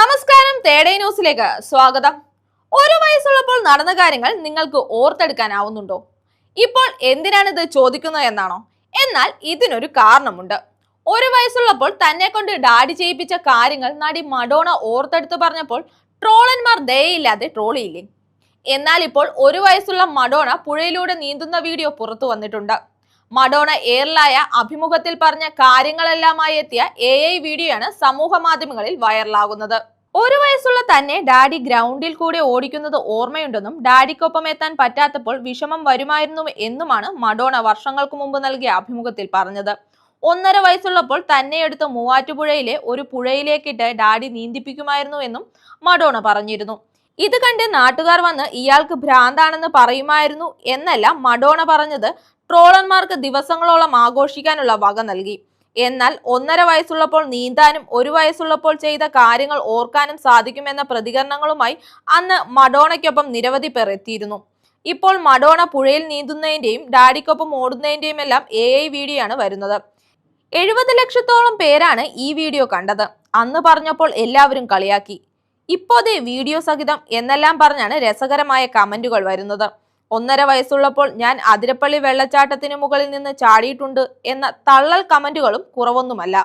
നമസ്കാരം തേടേ ന്യൂസിലേക്ക് സ്വാഗതം. ഒരു വയസ്സുള്ളപ്പോൾ നടന്ന കാര്യങ്ങൾ നിങ്ങൾക്ക് ഓർത്തെടുക്കാനാവുന്നുണ്ടോ? ഇപ്പോൾ എന്തിനാണിത് ചോദിക്കുന്നത് എന്നാണോ? എന്നാൽ ഇതിനൊരു കാരണമുണ്ട്. ഒരു വയസ്സുള്ളപ്പോൾ തന്നെ കൊണ്ട് ഡാഡി ചെയ്യിപ്പിച്ച കാര്യങ്ങൾ നടി മഡോണ ഓർത്തെടുത്ത് പറഞ്ഞപ്പോൾ ട്രോളന്മാർ ദയയില്ലാതെ ട്രോളിയില്ലേ എന്നാൽ ഇപ്പോൾ ഒരു വയസ്സുള്ള മഡോണ പുഴയിലൂടെ നീന്തുന്ന വീഡിയോ പുറത്തു വന്നിട്ടുണ്ട്. മഡോണ എയറിലായ അഭിമുഖത്തിൽ പറഞ്ഞ കാര്യങ്ങളെല്ലാമായി എത്തിയ എ ഐ വീഡിയോയാണ് സമൂഹ മാധ്യമങ്ങളിൽ വൈറലാകുന്നത്. ഒരു വയസ്സുള്ള തന്നെ ഡാഡി ഗ്രൗണ്ടിൽ കൂടെ ഓടിക്കുന്നത് ഓർമ്മയുണ്ടെന്നും ഡാഡിക്കൊപ്പം എത്താൻ പറ്റാത്തപ്പോൾ വിഷമം വരുമായിരുന്നു എന്നുമാണ് മഡോണ വർഷങ്ങൾക്ക് മുമ്പ് നൽകിയ അഭിമുഖത്തിൽ പറഞ്ഞത്. ഒന്നര വയസ്സുള്ളപ്പോൾ തന്നെ എടുത്ത് മൂവാറ്റുപുഴയിലെ ഒരു പുഴയിലേക്കിട്ട് ഡാഡി നീന്തിപ്പിക്കുമായിരുന്നു എന്നും മഡോണ പറഞ്ഞിരുന്നു. ഇത് കണ്ട് നാട്ടുകാർ വന്ന് ഇയാൾക്ക് ഭ്രാന്താണെന്ന് പറയുമായിരുന്നു എന്നല്ല മഡോണ പറഞ്ഞത് ട്രോളന്മാർക്ക് ദിവസങ്ങളോളം ആഘോഷിക്കാനുള്ള വക നൽകി. എന്നാൽ ഒന്നര വയസ്സുള്ളപ്പോൾ നീന്താനും ഒരു വയസ്സുള്ളപ്പോൾ ചെയ്ത കാര്യങ്ങൾ ഓർക്കാനും സാധിക്കുമെന്ന പ്രതികരണങ്ങളുമായി അന്ന് മഡോണയ്ക്കൊപ്പം നിരവധി പേർ എത്തിയിരുന്നു. ഇപ്പോൾ മഡോണ പുഴയിൽ നീന്തുന്നതിന്റെയും ഡാഡിക്കൊപ്പം ഓടുന്നതിന്റെയും എല്ലാം എ ഐ വീഡിയോ ആണ് വരുന്നത്. എഴുപത് ലക്ഷത്തോളം പേരാണ് ഈ വീഡിയോ കണ്ടത്. അന്ന് പറഞ്ഞപ്പോൾ എല്ലാവരും കളിയാക്കി. ഇപ്പോഴത്തെ വീഡിയോ സഹിതം എന്നെല്ലാം പറഞ്ഞാണ് രസകരമായ കമന്റുകൾ വരുന്നത്. ഒന്നര വയസ്സുള്ളപ്പോൾ ഞാൻ അതിരപ്പള്ളി വെള്ളച്ചാട്ടത്തിന് മുകളിൽ നിന്ന് ചാടിയിട്ടുണ്ട് എന്ന തള്ളൽ കമന്റുകളും കുറവൊന്നുമല്ല.